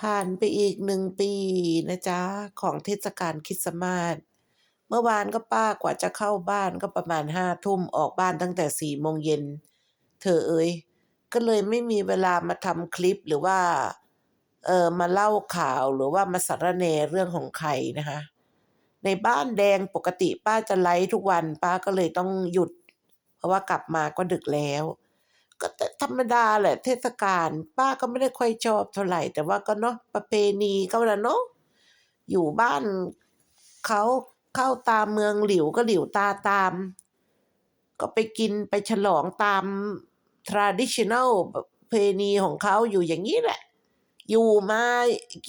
ผ่านไปอีกหนึ่งปีนะจ๊ะ ของเทศกาลคริสต์มาสเมื่อวานก็ป้ากว่าจะเข้าบ้านก็ประมาณห้าทุ่มออกบ้านตั้งแต่สี่โมงเย็น เธอเอ๋ยก็เลยไม่มีเวลามาทำคลิปหรือว่าเออมาเล่าข่าวหรือว่ามาสารแหนเรื่องของใครนะคะ ในบ้านแดงปกติป้าจะไลฟ์ทุกวัน ป้าก็เลยต้องหยุด เพราะว่ากลับมาก็ดึกแล้ว ก็ธรรมดาแหละเทศกาลป้าก็ไม่ได้ค่อยชอบเท่าไหร่ แต่ว่าก็เนาะประเพณีก็แล้วเนาะอยู่บ้านเขาเข้าตามเมืองหลิวก็หลิวตาตาม ก็ไปกินไปฉลองตาม traditional ประเพณีของเขาอยู่อย่างนี้แหละ อยู่มา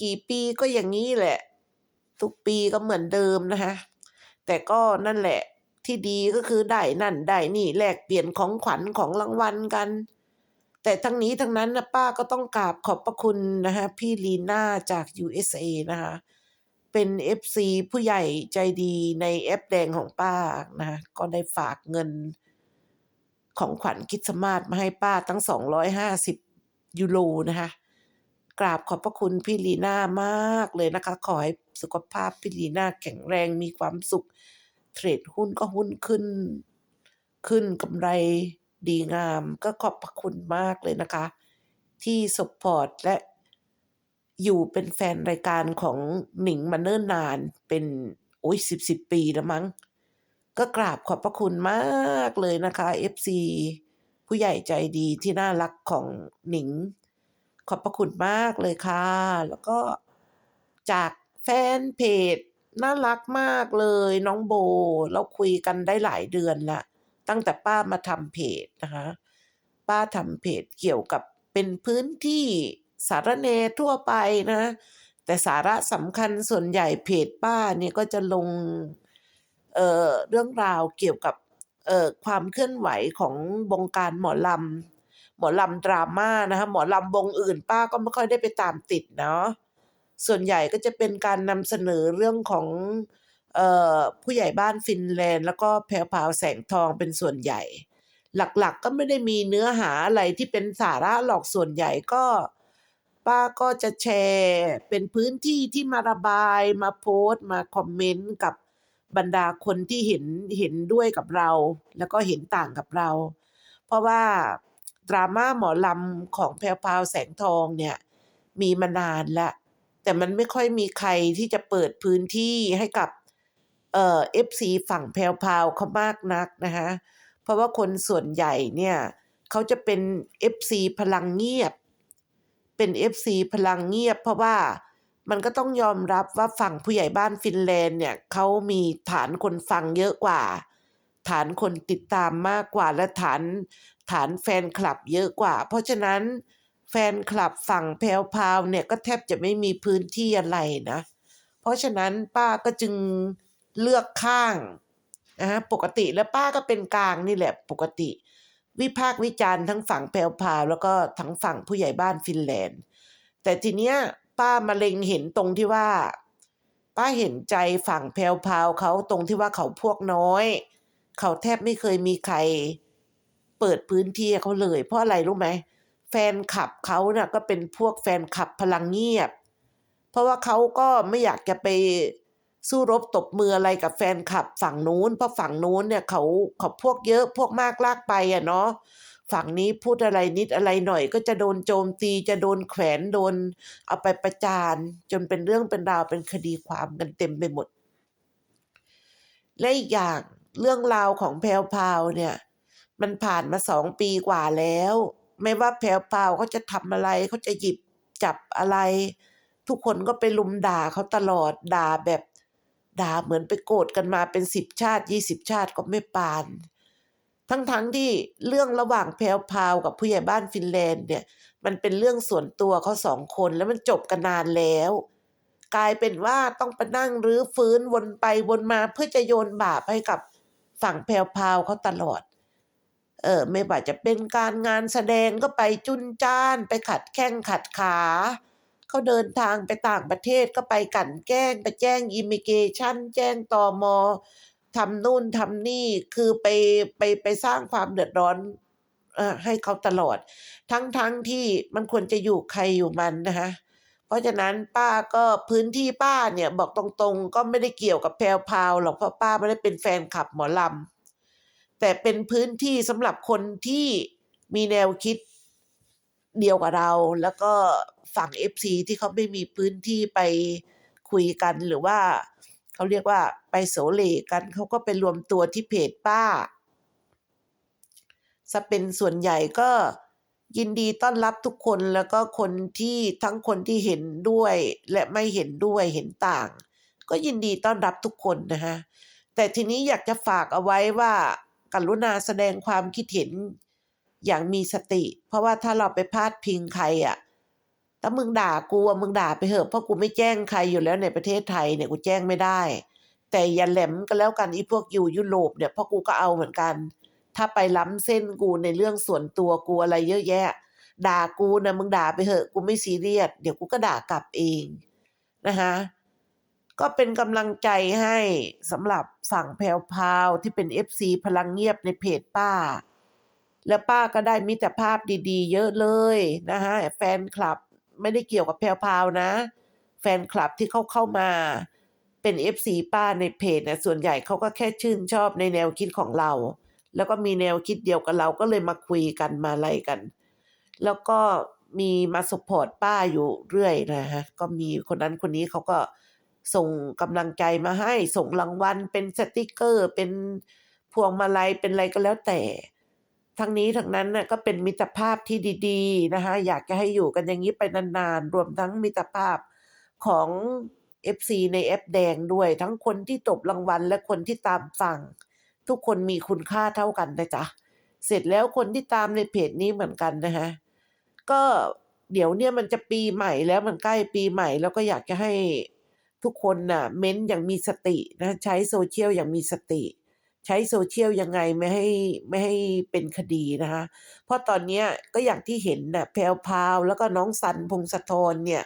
กี่ปีก็อย่างนี้แหละ ทุกปีก็เหมือนเดิมนะคะแต่ก็นั่นแหละ ที่ดีก็คือได้นั่นได้นี่แลกเปลี่ยนของขวัญของรางวัลกัน แต่ทั้งนี้ทั้งนั้นนะป้าก็ต้องกราบขอบพระคุณนะคะพี่ลีน่าจาก USA นะคะเป็น FC ผู้ใหญ่ใจดีในแอปแดงของป้านะะก็ได้ฝากเงินของขวัญคริสต์มาสมาให้ป้าตั้ง 250 ยูโรนะคะกราบขอบพระคุณพี่ลีน่ามากเลยนะคะ ขอให้สุขภาพพี่ลีน่าแข็งแรงมีความสุข เทรดหุ้นก็หุ้นขึ้น ขึ้นกำไรดีงามก็ขอบพระคุณมากเลยนะคะ ที่สปอร์ตและอยู่เป็นแฟนรายการของหนิงมาเนิ่นนานเป็นโอ้ยสิบสิบปีแล้วมั้ง ก็กราบขอบพระคุณมากเลยนะคะ FC ผู้ใหญ่ใจดีที่น่ารักของหนิง ขอบพระคุณมากเลยค่ะ แล้วก็จากแฟนเพจ น่ารักมากเลยน้องโบ เราคุยกันได้หลายเดือนละตั้งแต่ป้ามาทำเพจนะคะ ป้าทำเพจเกี่ยวกับเป็นพื้นที่สารเนทั่วไปนะ แต่สาระสำคัญส่วนใหญ่เพจป้าเนี่ยก็จะลงเเรื่องราวเกี่ยวกับความเคลื่อนไหวของวงการหมอลำหมอลำดราม่านะคะหมอลำวงอื่นป้าก็ไม่ค่อยได้ไปตามติดเนาะ ส่วนใหญ่ก็จะเป็นการนำเสนอเรื่องของออผู้ใหญ่บ้านฟินแลนด์ แล้วก็แพรวพาวแสงทองเป็นส่วนใหญ่ หลักๆก็ไม่ได้มีเนื้อหาอะไรที่เป็นสาระหรอกส่วนใหญ่ก็ ป้าก็จะแชร์เป็นพื้นที่ที่มาระบายมาโพสต์มาคอมเมนต์กับบรรดาคนที่เห็นเห็นด้วยกับเรา แล้วก็เห็นต่างกับเรา เพราะว่าดราม่าหมอลำของแพรวพาวแสงทองเนี่ยมีมานานแล้ว แต่มันไม่ค่อยมีใครที่จะเปิดพื้นที่ให้กับเอ่อ FC ฝั่งแพรวพาวเขามากนักนะคะเพราะว่าคนส่วนใหญ่เนี่ยเขาจะเป็น FC พลังเงียบ เป็น FC พลังเงียบ เพราะว่ามันก็ต้องยอมรับว่าฝั่งผู้ใหญ่บ้านฟินแลนด์เนี่ยเขามีฐานคนฟังเยอะกว่า ฐานคนติดตามมากกว่าและฐานฐานแฟนคลับเยอะกว่า เพราะฉะนั้น แฟนคลับฝั่งแพรวพาวเนี่ยก็แทบจะไม่มีพื้นที่อะไรนะ เพราะฉะนั้นป้าก็จึงเลือกข้างนะฮะปกติแล้วป้าก็เป็นกลางนี่แหละปกติ วิพากษ์วิจารณ์ทั้งฝั่งแพรวพาวแล้วก็ทั้งฝั่งผู้ใหญ่บ้านฟินแลนด์ แต่ทีเนี้ยป้ามาเล็งเห็นตรงที่ว่า ป้าเห็นใจฝั่งแพรวพาวเขาตรงที่ว่าเขาพวกน้อย เขาแทบไม่เคยมีใคร เปิดพื้นที่เขาเลย เพราะอะไรรู้ไหม แฟนคลับเขาน่ะก็เป็นพวกแฟนคลับพลังเงียบ เพราะว่าเขาก็ไม่อยากจะไปสู้รบตบมืออะไรกับแฟนคลับฝั่งนู้นเพราะฝั่งนู้นเนี่ยเขาเขาพวกเยอะพวกมากลากไปอะเนาะฝั่งนี้พูดอะไรนิดอะไรหน่อย ก็จะโดนโจมตีจะโดนแขวนโดน เอาไปประจานจนเป็นเรื่องเป็นราวเป็นคดีความกันเต็มไปหมด และอีกอย่างเรื่องราวของแพรวพาวเนี่ย มันผ่านมาสองปีกว่าแล้ว ไม่ว่าแพรวพราเขาจะทำอะไรเขาจะหยิบจับอะไร ทุกคนก็ไปลุมด่าเขาตลอดด่าแบบด่าเหมือนไปโกรธกันมาเป็นสิบชาติยี่สิบชาติก็ไม่ปาน ทั้งๆทที่เรื่องระหว่างแพรวพาวกับผู้ใหญ่บ้านฟินแลนด์เนี่ย มันเป็นเรื่องส่วนตัวเขาสองคนแล้วมันจบกันนานแล้ว กลายเป็นว่าต้องไปนั่งรื้อฟื้นวนไปวนมาเพื่อจะโยนบาปให้กับฝั่งแพรวพาวเขาตลอด เออไม่ว่าจะเป็นการงานแสดงก็ไปจุนจ้าน ไปขัดแข้งขัดขาเขาเดินทางไปต่างประเทศก็ไปกลั่นแกล้งไปแจ้งอิมิเกชันแจ้งตอมทำนู่นทำนี่คือไปไปไปสร้างความเดือดร้อนอให้เขาตลอด ทั้งทั้งที่มันควรจะอยู่ใครอยู่มันนะคะเพราะฉะนั้นป้าก็พื้นที่ป้าเนี่ยบอกตรงๆ ก็ไม่ได้เกี่ยวกับแพรวพาวหรอกเพราะป้าไม่ได้เป็นแฟนคลับหมอลำ แต่เป็นพื้นที่สำหรับคนที่มีแนวคิดเดียวกับเรา แล้วก็ฝั่ง FC ที่เขาไม่มีพื้นที่ไปคุยกันหรือว่าเขาเรียกว่าไปโสเลกันเขาก็ไปรวมตัวที่เพจป้าซะเป็นส่วนใหญ่ก็ยินดีต้อนรับทุกคนแล้วก็คนที่ทั้งคนที่เห็นด้วยและไม่เห็นด้วยเห็นต่าง ก็ยินดีต้อนรับทุกคนนะฮะแต่ทีนี้อยากจะฝากเอาไว้ว่า กรุณาแสดงความคิดเห็นอย่างมีสติ เพราะว่าถ้าเราไปพาดพิงใครอะถ้ามึงด่ากูมึงด่าไปเถอะเพราะกูไม่แจ้งใครอยู่แล้วในประเทศไทยเนี่ยกูแจ้งไม่ได้ แต่อย่าแหลมก็แล้วกันอีพวกอยู่ยุโรปเนี่ยเพราะกูก็เอาเหมือนกัน ถ้าไปล้ำเส้นกูในเรื่องส่วนตัวกูอะไรเยอะแยะ ด่ากูนะมึงด่าไปเถอะกูไม่ซีเรียสเดี๋ยวกูก็ด่ากลับเองนะคะ ก็เป็นกำลังใจให้สำหรับฝั่งแพรวพาวที่เป็น FC พลังเงียบในเพจป้า แล้วป้าก็ได้มิตรภาพดีๆ เยอะเลยนะคะแฟนคลับไม่ได้เกี่ยวกับแพรวพาวนะ แฟนคลับที่เขาเข้ามาเป็น FC ป้าในเพจเนี่ยส่วนใหญ่เขาก็แค่ชื่นชอบในแนวคิดของเรา แล้วก็มีแนวคิดเดียวกับเราก็เลยมาคุยกันมาอะไรกัน แล้วก็มีมาสปอร์ตป้าอยู่เรื่อยนะฮะก็มีคนนั้นคนนี้เขาก็ ส่งกำลังใจมาให้ ส่งรางวัลเป็นสติกเกอร์ เป็นพวงมาลัยเป็นอะไรก็แล้วแต่ ทั้งนี้ทั้งนั้นน่ะก็เป็นมิตรภาพที่ดีๆนะคะอยากจะให้อยู่กันอย่างนี้ไปนานๆ รวมทั้งมิตรภาพของ FC ในแอปแดงด้วย ทั้งคนที่ตบรางวัลและคนที่ตามฟัง ทุกคนมีคุณค่าเท่ากันนะจ๊ะเสร็จแล้วคนที่ตามในเพจนี้เหมือนกันนะคะก็เดี๋ยวเนี่ยมันจะปีใหม่แล้วมันใกล้ปีใหม่แล้วก็อยากจะให้ ทุกคนน่ะ เม้นอย่างมีสตินะใช้โซเชียลอย่างมีสติ ใช้โซเชียลยังไงไม่ให้ไม่ให้เป็นคดีนะคะ เพราะตอนนี้ก็อย่างที่เห็นน่ะแพรวพราวแล้วก็น้องสันพงศธรเนี่ย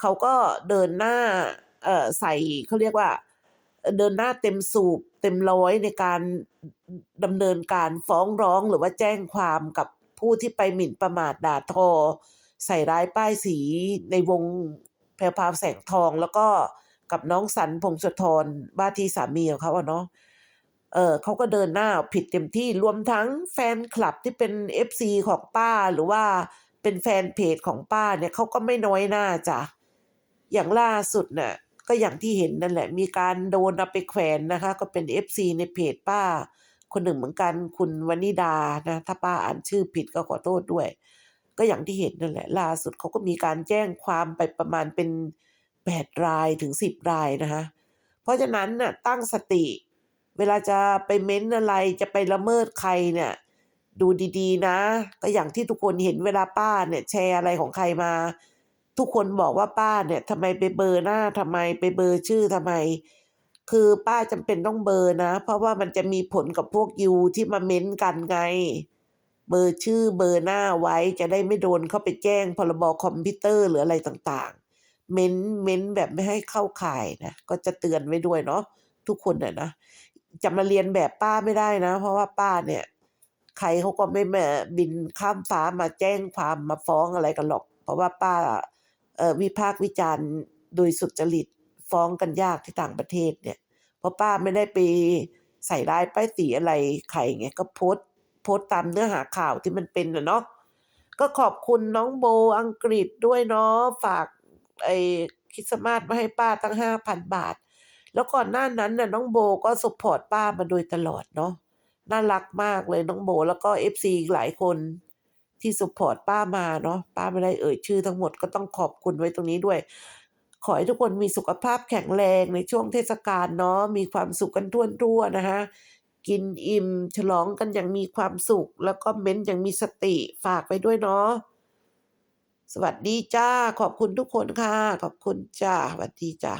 เขาก็เดินหน้าเอ่อใส่เขาเรียกว่า เดินหน้าเต็มสูบเต็มร้อยในการดำเนินการฟ้องร้องหรือว่าแจ้งความกับผู้ที่ไปหมิ่นประมาทด่าทอ ใส่ร้ายป้ายสีในวงแพรวพราวแสงทองแล้วก็ กับน้องสันพงศธรว่าที่สามีของเขาอะเนาะเออเขาก็เดินหน้าผิดเต็มที่รวมทั้งแฟนคลับที่เป็น FC ของป้าหรือว่าเป็นแฟนเพจของป้าเนี่ยเขาก็ไม่น้อยหน้าจ้ะอย่างล่าสุดน่ะก็อย่างที่เห็นนั่นแหละ มีการโดนเอาไปแขวนนะคะ ก็เป็น FC ในเพจป้า คนหนึ่งเหมือนกันคุณวนิดานะถ้าป้าอ่านชื่อผิดก็ขอโทษด้วย ก็อย่างที่เห็นนั่นแหละ ล่าสุดเขาก็มีการแจ้งความไปประมาณเป็น แปดรายถึงสิบรายนะคะ เพราะฉะนั้นน่ะตั้งสติ เวลาจะไปเม้นอะไรจะไปละเมิดใครเนี่ย ดูดีๆ นะ ก็อย่างที่ทุกคนเห็นเวลาป้าเนี่ยแชร์อะไรของใครมา ทุกคนบอกว่าป้าเนี่ยทำไมไปเบอร์หน้าทำไมไปเบอร์ชื่อทำไม คือป้าจำเป็นต้องเบอร์นะ เพราะว่ามันจะมีผลกับพวกยูที่มาเม้นกันไงเบอร์ชื่อเบอร์หน้าไว้จะได้ไม่โดนเข้าไปแจ้งพรบคอมพิวเตอร์หรืออะไรต่างๆ เม้นเม้นแบบไม่ให้เข้าข่ายนะก็จะเตือนไว้ด้วยเนาะทุกคนน่ะนะจะมาเรียนแบบป้าไม่ได้นะ เพราะว่าป้าเนี่ย ใครเขาก็ไม่มาบินข้ามฟ้ามาแจ้งความมาฟ้องอะไรกันหรอก เพราะว่าป้าเออวิพากษ์วิจารณ์โดยสุจริตฟ้องกันยากที่ต่างประเทศเนี่ย เพราะป้าไม่ได้ไปใส่ร้ายป้ายสีอะไรใครไงก็โพสต์โพสต์ตามเนื้อหาข่าวที่มันเป็นนะเนาะก็ขอบคุณน้องโบอังกฤษด้วยเนาะฝาก ไอ้คริสต์มาสมาให้ป้าตั้งห้าพันบาท แล้วก่อนหน้านั้นน่ะน้องโบก็สปอร์ตป้ามาโดยตลอดเนาะน่ารักมากเลยน้องโบแล้วก็เอฟซีหลายคนที่สปอร์ตป้ามาเนาะป้าไม่ได้เอ่ยชื่อทั้งหมดก็ต้องขอบคุณไว้ตรงนี้ด้วย ขอให้ทุกคนมีสุขภาพแข็งแรงในช่วงเทศกาลเนาะมีความสุขกันทั่วๆนะคะกินอิ่มฉลองกันอย่างมีความสุข แล้วก็เม้นอย่างมีสติฝากไปด้วยเนาะ สวัสดีจ้า ขอบคุณทุกคนค่ะ ขอบคุณจ้าสวัสดีจ้า